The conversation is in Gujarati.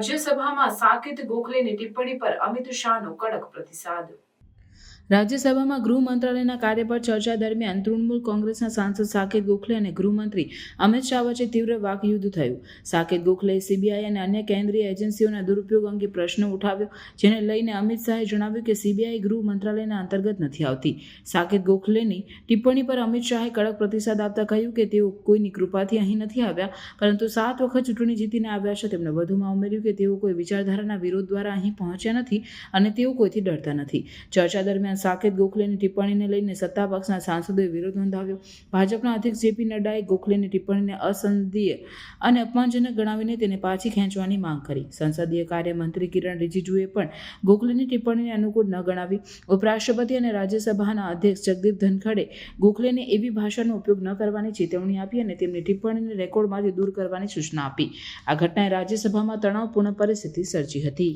રાજ્યસભામાં સાકેત ગોખલેની ટિપ્પણી પર અમિત શાહનો કડક પ્રતિસાદ. રાજ્યસભામાં ગૃહ મંત્રાલયના કાર્ય પર ચર્ચા દરમિયાન તૃણમૂલ કોંગ્રેસના સાંસદ સાકેત ગોખલે અને ગૃહમંત્રી અમિત શાહ વચ્ચે તીવ્ર વાકયુદ્ધ થયું. સાકેત ગોખલેએ સીબીઆઈ અને અન્ય કેન્દ્રીય એજન્સીઓના દુરુપયોગ અંગે પ્રશ્ન ઉઠાવ્યો, જેને લઈને અમિત શાહે જણાવ્યું કે સીબીઆઈ ગૃહ મંત્રાલયના અંતર્ગત નથી આવતી. સાકેત ગોખલેની ટિપ્પણી પર અમિત શાહે કડક પ્રતિસાદ આપતા કહ્યું કે તેઓ કોઈની કૃપાથી અહીં નથી આવ્યા, પરંતુ સાત વખત ચૂંટણી જીતીને આવ્યા છે. તેમણે વધુમાં ઉમેર્યું કે તેઓ કોઈ વિચારધારાના વિરોધ દ્વારા અહીં પહોંચ્યા નથી અને તેઓ કોઈથી ડરતા નથી. ચર્ચા દરમિયાન સાકેત ગોખલેની ટિપ્પણીને લઈને સત્તા પક્ષના સાંસદોએ વિરોધ નોંધાવ્યો. ભાજપના અધ્યક્ષ જેપી નડ્ડાએ ગોખલેની ટિપ્પણીને અસંદીય અને અપમાનજનક ગણાવીને તેને પાછી ખેંચવાની માંગ કરી. સંસદીય કાર્ય મંત્રી કિરણ રિજિજુએ પણ ગોખલેની ટિપ્પણીને અનુકૂળ ન ગણાવી. ઉપરાષ્ટ્રપતિ અને રાજ્યસભાના અધ્યક્ષ જગદીપ ધનખડે ગોખલેને એવી ભાષાનો ઉપયોગ ન કરવાની ચેતવણી આપી અને તેમની ટિપ્પણીને રેકોર્ડમાંથી દૂર કરવાની સૂચના આપી. આ ઘટનાએ રાજ્યસભામાં તણાવપૂર્ણ પરિસ્થિતિ સર્જી હતી.